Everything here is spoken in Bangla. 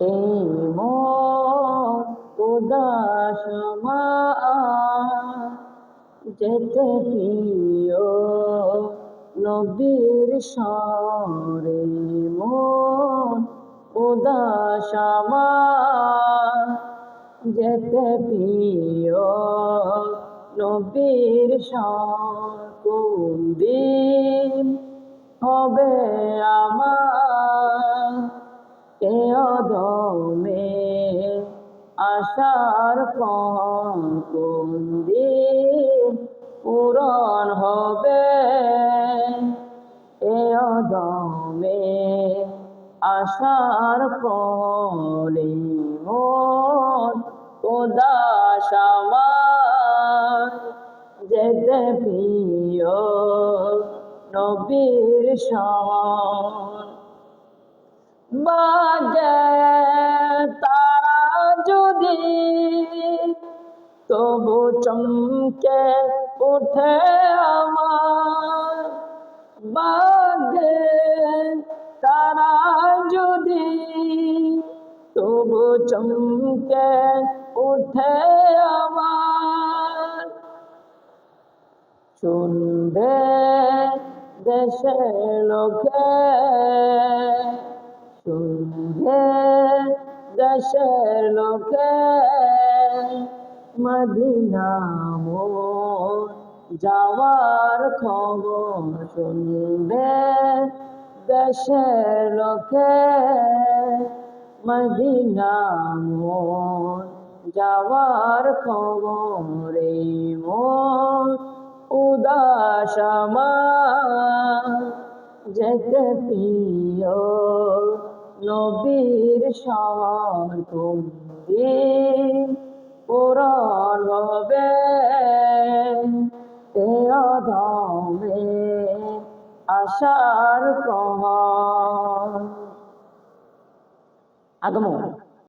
এই মন উদাস মা যেতে প্রিয় নবীর সরে মন উদাস আমার যেতে প্রিয় নবীর দিন এ অদমে আশার কোন পূরণ হবে। এ অদমে আশার ফলে মন যেতে প্রিয় নবীর সমান। বাজে তারা যদি তবু চমকে উঠে আমার বাজে তারা যদি তবু চমকে উঠে আমার, শুনবে দেশের লোকে, শুনবে দেশের লোকে মদিনা যাওয়ার খবর শুনবে। দেশের লোকে মদিনা মোর যাওয়ার খবর এই মোর উদাস আমার যেতে প্রিয় নবীর সমান তুমি পুরন হবে এ অধমে আশার প্রহর। আগমন।